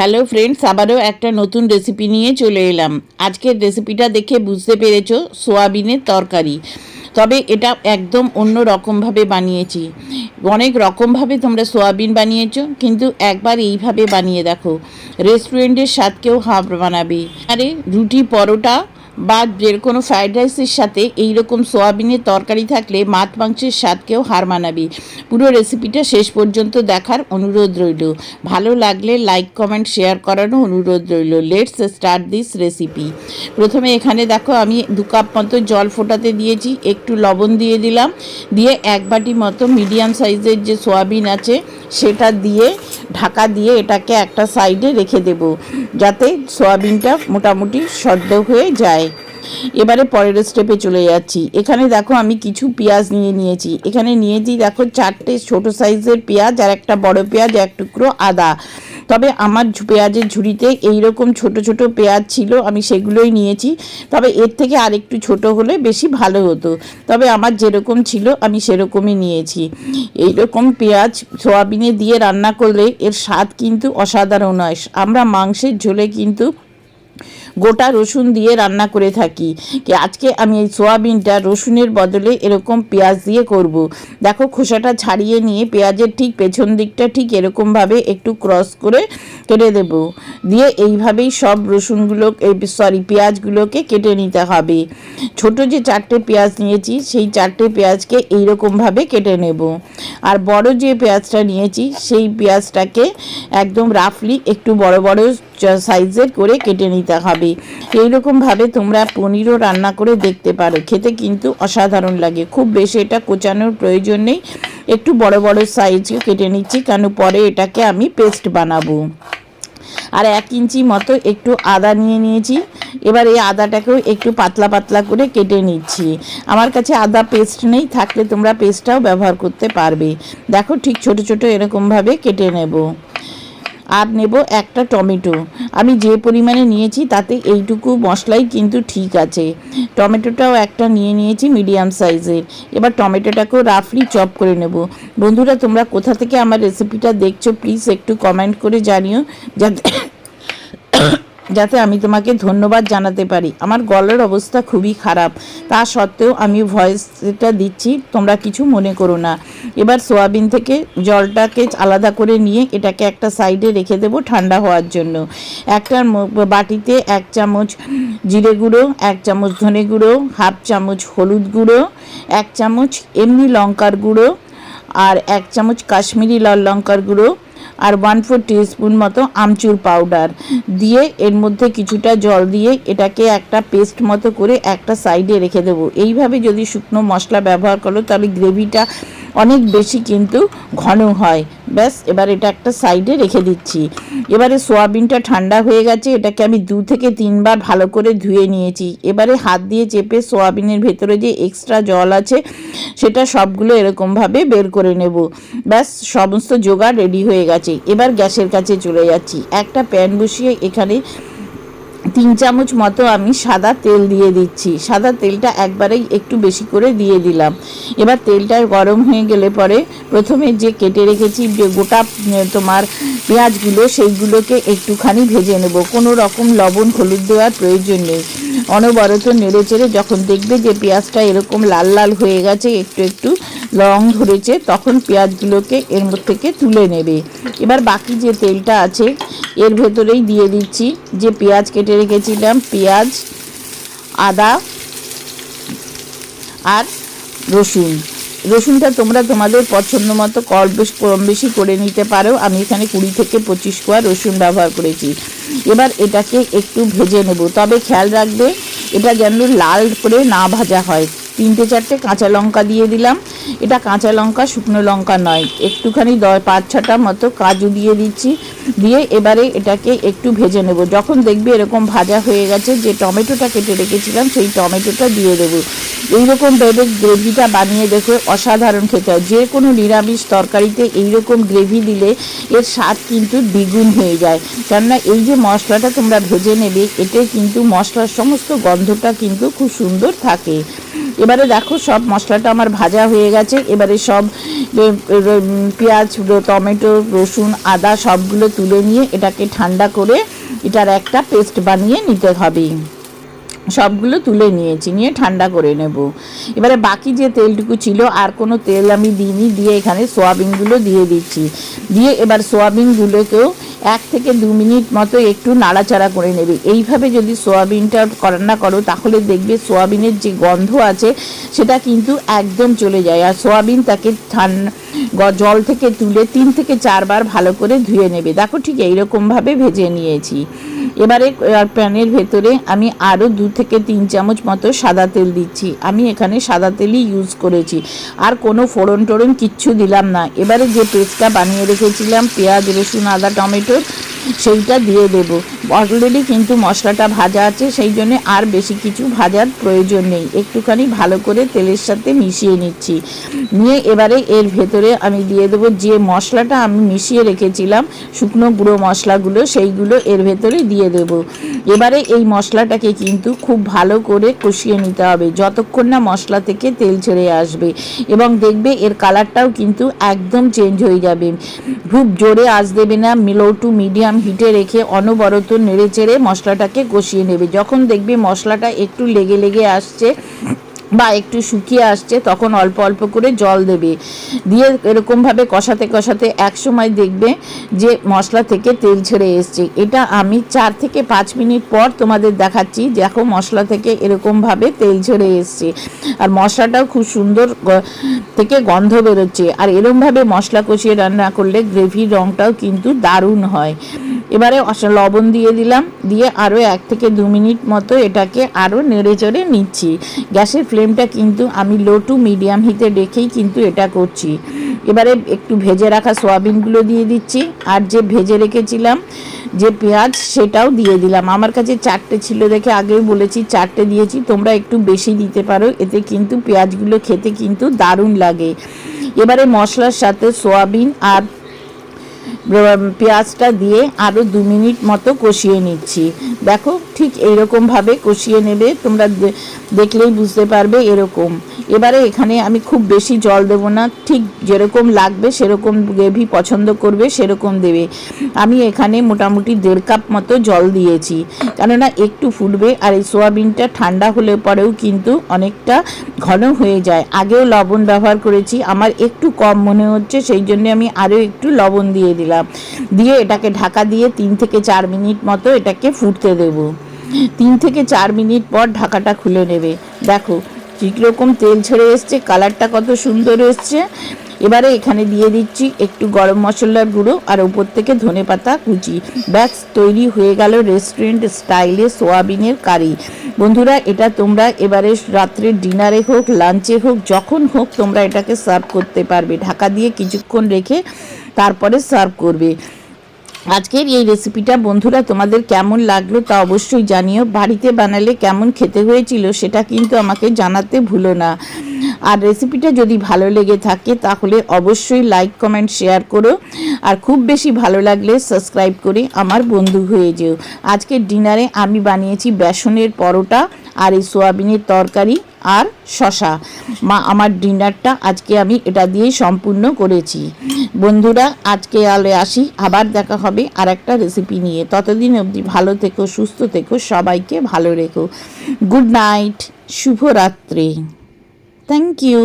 Hello friends আবারও একটা নতুন রেসিপি নিয়ে চলে এলাম। আজকের রেসিপিটা দেখে বুঝতে পেরেছ, সোয়াবিনের তরকারি। তবে এটা একদম অন্য রকমভাবে বানিয়েছি। অনেক রকমভাবে তোমরা সোয়াবিন বানিয়েছো, কিন্তু একবার এইভাবে বানিয়ে দেখো। রেস্টুরেন্টের স্বাদকেও হাফ বানাবে। আরে, রুটি পরোটা বা যে কোনো ফ্রায়েড রাইসের সাথে এই রকম সোয়াবিনের তরকারি থাকলে মাছ মাংসের স্বাদকেও হার মানাবি। পুরো রেসিপিটা শেষ পর্যন্ত দেখার অনুরোধ রইল। ভালো লাগলে লাইক, কমেন্ট, শেয়ার করারও অনুরোধ রইল। লেটস স্টার্ট দিস রেসিপি প্রথমে এখানে দেখো, আমি দু কাপ মতো জল ফোটাতে দিয়েছি, একটু লবণ দিয়ে দিলাম। দিয়ে এক বাটি মতো মিডিয়াম সাইজের যে সোয়াবিন আছে সেটা দিয়ে, ঢাকা দিয়ে এটাকে একটা সাইডে রেখে দেব, যাতে সয়াবিনটা মোটামুটি সদ্য হয়ে যায়। এবারে পরের স্টেপে চলে যাচ্ছি। এখানে দেখো আমি কিছু পেঁয়াজ নিয়ে নিয়েছি। এখানে নিয়েছি দেখো চারটে ছোট সাইজের পেঁয়াজ আর একটা বড় পেঁয়াজ, এক টুকরো আদা। তবে আমার পেঁয়াজের ঝুড়িতে এই রকম ছোট ছোট পেঁয়াজ ছিল, আমি সেগুলোই নিয়েছি। তবে এর থেকে আরেকটু ছোট হলে বেশি ভালো হতো। তবে আমার যেরকম ছিল, আমি সেরকমই নিয়েছি। এই রকম পেঁয়াজ সোয়াবিনে দিয়ে রান্না করলে এর স্বাদ কিন্তু অসাধারণ হয়। আমরা মাংসের ঝোলে কিন্তু গোটা রসুন দিয়ে রান্না করে থাকি। আজকে আমি এই সোয়াবিনটা রসুনের বদলে এরকম পেঁয়াজ দিয়ে করব। দেখো খোসাটা ছাড়িয়ে নিয়ে পেঁয়াজের ঠিক পেছন দিকটা ঠিক এরকমভাবে একটু ক্রস করে কেটে দেব। দিয়ে এইভাবেই সব রসুনগুলো সরি পেঁয়াজগুলোকে কেটে নিতে হবে। ছোট যে চারটে পেঁয়াজ নিয়েছি, সেই চারটে পেঁয়াজকে এইরকমভাবে কেটে নেব। আর বড় যে পেঁয়াজটা নিয়েছি, সেই পেঁয়াজটাকে একদম রাফলি একটু বড় বড় সাইজের করে কেটে নিতে হবে। এইরকমভাবে তোমরা পনিরও রান্না করে দেখতে পারো। খেতে কিন্তু অসাধারণ লাগে। খুব বেশি এটা কোচানোর প্রয়োজন নেই। একটু বড় বড় সাইজ কেটে নিচ্ছি কেন পরে এটাকে আমি পেস্ট বানাবো। আর এক ইঞ্চি মতো একটু আদা নিয়ে নিয়েছি। এবার এই আদাটাকেও একটু পাতলা পাতলা করে কেটে নিচ্ছি। আমার কাছে আদা পেস্ট নেই, থাকলে তোমরা পেস্টটাও ব্যবহার করতে পারবে। দেখো ঠিক ছোট ছোট এরকমভাবে কেটে নেব। আর নেব একটা টমেটো। আমি যে পরিমাণে নিয়েছি তাতে এইটুকু মশলাই কিন্তু ঠিক আছে। টমেটোটাও একটা নিয়ে নিয়েছি মিডিয়াম সাইজের। এবার টমেটোটাকেও রাফলি চপ করে নেব। বন্ধুরা, তোমরা কোথা থেকে আমার রেসিপিটা দেখছ প্লিজ একটু কমেন্ট করে জানিও। যাতে যাতে আমি তোমাকে ধন্যবাদ জানাতে পারি। আমার গলার অবস্থা খুবই খারাপ। তা সত্ত্বেও আমি ভয়েসটা দিচ্ছি, তোমরা কিছু মনে করো না। এবার সোয়াবিন থেকে জলটাকে আলাদা করে নিয়ে এটাকে একটা সাইডে রেখে দেবো ঠান্ডা হওয়ার জন্য। একটা বাটিতে এক চামচ জিরে গুঁড়ো, এক চামচ ধনে গুঁড়ো, হাফ চামচ হলুদ গুঁড়ো, এক চামচ এমনি লঙ্কার গুঁড়ো, আর এক চামচ কাশ্মীরি লাল লঙ্কার গুঁড়ো আর ওয়ান ফোর টিস্পুন মতো আমচুর পাউডার দিয়ে এর মধ্যে কিছুটা জল দিয়ে এটাকে একটা পেস্ট মতো করে একটা সাইডে রেখে দেবো। এইভাবে যদি শুকনো মশলা ব্যবহার করো, তাহলে গ্রেভিটা অনেক বেশি কিন্তু ঘন হয়। ব্যাস, এবার এটা একটা সাইডে রেখে দিচ্ছি। এবারে সোয়াবিনটা ঠান্ডা হয়ে গেছে, এটাকে আমি দু থেকে তিনবার ভালো করে ধুয়ে নিয়েছি। এবারে হাত দিয়ে চেপে সোয়াবিনের ভেতরে যে এক্সট্রা জল আছে, সেটা সবগুলো এরকমভাবে বের করে নেব। ব্যাস, সমস্ত জোগাড় রেডি হয়ে গেছে। এবার গ্যাসের কাছে চলে যাচ্ছি। একটা প্যান বসিয়ে এখানে তিন চামচ মতো আমি সাদা তেল দিয়ে দিচ্ছি। সাদা তেলটা একবারেই একটু বেশি করে দিয়ে দিলাম। এবার তেলটা গরম হয়ে গেলে পরে প্রথমে যে কেটে রেখেছি, যে গোটা তোমার পেঁয়াজগুলো, সেইগুলোকে একটুখানি ভেজে নেব। কোনো রকম লবণ, হলুদ দেওয়ার প্রয়োজন নেই। অনবরত নেড়ে চেড়ে যখন দেখবে যে পেঁয়াজটা এরকম লাল লাল হয়ে গেছে, একটু একটু রং ধরেছে, তখন পেঁয়াজগুলোকে এর মধ্যে থেকে তুলে নেবে। এবার বাকি যে তেলটা আছে, এর ভেতরেই দিয়ে দিচ্ছি যে পেঁয়াজ কেটে রেখেছিলাম, পেঁয়াজ, আদা আর রসুন। রসুনটা তোমরা তোমাদের পছন্দ মতো কম বেশ, কম বেশি করে নিতে পারো। আমি এখানে কুড়ি থেকে পঁচিশ কোয়া রসুন ব্যবহার করেছি। এবার এটাকে একটু ভেজে নেব। তবে খেয়াল রাখবে, এটা যেন লাল করে না ভাজা হয়। তিনটে চারটে কাঁচা লঙ্কা দিয়ে দিলাম। এটা কাঁচা লঙ্কা, শুকনো লঙ্কা নয়। একটুখানি পাঁচ, ছটা মতো কাজু দিয়ে দিচ্ছি। দিয়ে এবারে এটাকে একটু ভেজে নেব। যখন দেখবে এরকম ভাজা হয়ে গেছে যে টমেটোটা কেটে রেখেছিলাম, সেই টমেটোটা দিয়ে দেবো। এইরকম ভেবে গ্রেভিটা বানিয়ে দেখে অসাধারণ খেতে হয়। যে কোনো নিরামিষ তরকারিতে এইরকম গ্রেভি দিলে এর স্বাদ কিন্তু দ্বিগুণ হয়ে যায়। কেননা এই যে মশলাটা তোমরা ভেজে নেবে, এতে কিন্তু মশলার সমস্ত গন্ধটা কিন্তু খুব সুন্দর থাকে। এবারে দেখো সব মশলাটা আমার ভাজা হয়ে গেছে। এবারে সব পেঁয়াজ টমেটো, রসুন, আদা সবগুলো তুলে নিয়ে এটাকে ঠান্ডা করে এটার একটা পেস্ট বানিয়ে নিতে হবে। সবগুলো তুলে নিয়েছি, নিয়ে ঠান্ডা করে নেব। এবারে বাকি যে তেলটুকু ছিল, আর কোনো তেল আমি দিইনি, দিয়ে এখানে সোয়াবিনগুলো দিয়ে দিচ্ছি। দিয়ে এবার সোয়াবিনগুলোকেও এক থেকে দু মিনিট মতো একটু নাড়াচাড়া করে নেবে। এইভাবে যদি সোয়াবিনটা রান্না করো, তাহলে দেখবে সোয়াবিনের যে গন্ধ আছে, সেটা কিন্তু একদম চলে যায়। আর সোয়াবিন তাকে ঠান্ডা জল থেকে তুলে তিন থেকে চারবার ভালো করে ধুয়ে নেবে। দেখো ঠিক এইরকমভাবে ভেজে নিয়েছি। এবারে প্যানের ভেতরে আমি আরও দু থেকে তিন চামচ মতো সাদা তেল দিচ্ছি। আমি এখানে সাদা তেলই ইউজ করেছি। আর কোনো ফোড়ন টোড়ন কিচ্ছু দিলাম না। এবারে যে পেস্টটা বানিয়ে রেখেছিলাম, পেঁয়াজ, রসুন, আদা, টমেটো সেইটা দিয়ে দেবো। অলরেডি কিন্তু মশলাটা ভাজা আছে, সেই জন্য আর বেশি কিছু ভাজার প্রয়োজন নেই। একটুখানি ভালো করে তেলের সাথে মিশিয়ে নিচ্ছি। নিয়ে এবারে এর ভেতরে আমি দিয়ে দেবো যে মশলাটা আমি মিশিয়ে রেখেছিলাম, শুকনো গুঁড়ো মশলাগুলো, সেইগুলো এর ভেতরে দিয়ে দেবো। এবারে এই মশলাটাকে কিন্তু খুব ভালো করে কষিয়ে নিতে হবে, যতক্ষণ না মশলা থেকে তেল ছেড়ে আসবে। এবং দেখবে এর কালারটাও কিন্তু একদম চেঞ্জ হয়ে যাবে। খুব জোরে আঁচ দেবে না লো টু মিডিয়াম হিটে রেখে অনবরত নেড়ে চেড়ে মশলাটাকে কষিয়ে নেবে। যখন দেখবে মশলাটা একটু লেগে লেগে আসছে বা একটু শুকিয়ে আসছে, তখন অল্প অল্প করে জল দেবে। দিয়ে এরকমভাবে কষাতে কষাতে এক সময় দেখবে যে মশলা থেকে তেল ছেড়ে এসছে। এটা আমি চার থেকে পাঁচ মিনিট পর তোমাদের দেখাচ্ছি, দেখো মশলা থেকে এরকমভাবে তেল ছেড়ে এসছে। আর মশলাটাও খুব সুন্দর থেকে গন্ধ বেরোচ্ছে। আর এরমভাবে মশলা কষিয়ে রান্না করলে গ্রেভির রঙটাও কিন্তু দারুণ হয়। এবারে লবণ দিয়ে দিলাম, দিয়ে আরও এক থেকে দু মিনিট মতো এটাকে আরও নেড়ে চড়ে নিচ্ছি। গ্যাসের ফ্লেমটা কিন্তু আমি লো টু মিডিয়াম হিটে রেখেই কিন্তু এটা করছি। এবারে একটু ভেজে রাখা সোয়াবিনগুলো দিয়ে দিচ্ছি, আর যে ভেজে রেখেছিলাম যে পেঁয়াজ, সেটাও দিয়ে দিলাম। আমার কাছে চারটে ছিল দেখে আগেও বলেছি, চারটে দিয়েছি, তোমরা একটু বেশি দিতে পারো, এতে কিন্তু পেঁয়াজগুলো খেতে কিন্তু দারুণ লাগে। এবারে মশলার সাথে সোয়াবিন আর পেঁয়াজটা দিয়ে আরও দু মিনিট মতো কষিয়ে নিচ্ছি। দেখো ঠিক এইরকমভাবে কষিয়ে নেবে, তোমরা দেখলেই বুঝতে পারবে এরকম। এবারে এখানে আমি খুব বেশি জল দেবো না, ঠিক যেরকম লাগবে সেরকম গ্রেভি পছন্দ করবে সেরকম দেবে। আমি এখানে মোটামুটি দেড় কাপ মতো জল দিয়েছি। কেননা একটু ফুটবে আর এই সোয়াবিনটা ঠান্ডা হলে পরেও কিন্তু অনেকটা ঘন হয়ে যায়। আগেও লবণ ব্যবহার করেছি, আমার একটু কম মনে হচ্ছে, সেই জন্য আমি আরও একটু লবণ দিয়ে দিলাম। দিয়ে এটাকে ঢাকা দিয়ে তিন থেকে চার মিনিট মতো এটাকে ফুটতে দেব। তিন থেকে চার মিনিট পর ঢাকাটা খুলে নেবে। দেখো ঠিক রকম তেল ছেড়ে এসছে, কালারটা কত সুন্দর এসছে। এবারে এখানে দিয়ে দিচ্ছি একটু গরম মশলার গুঁড়ো আর উপর থেকে ধনে পাতা কুচি। ব্যাস, তৈরি হয়ে গেল রেস্টুরেন্ট স্টাইলে সোয়াবিনের কারি। বন্ধুরা, এটা তোমরা এবারে রাত্রে ডিনারে হোক লাঞ্চে হোক, যখন হোক, তোমরা এটাকে সার্ভ করতে পারবে। ঢাকা দিয়ে কিছুক্ষণ রেখে তারপরে সার্ভ করবে। আজকের এই রেসিপিটা বন্ধুরা তোমাদের কেমন লাগল তা অবশ্যই জানিও। বাড়িতে বানালে কেমন খেতে হয়েছিল সেটা কিন্তু আমাকে জানাতে ভুলো না। আর রেসিপিটা যদি ভালো লেগে থাকে তাহলে অবশ্যই লাইক কমেন্ট শেয়ার করো। আর খুব বেশি ভালো লাগলে সাবস্ক্রাইব করে আমার বন্ধু হয়ে যেও। আজকের ডিনারে আমি বানিয়েছি বেসনের পরোটা আর এই সোয়াবিনের তরকারি আর শশা মা, আমার ডিনারটা আজকে আমি এটা দিয়েই সম্পূর্ণ করেছি। বন্ধুরা, আজকে আলে আসি। আবার দেখা হবে আর একটা রেসিপি নিয়ে। ততদিন অবধি ভালো থেকো, সুস্থ থেকো, সবাইকে ভালো রেখো। গুড নাইট শুভরাত্রি। Thank you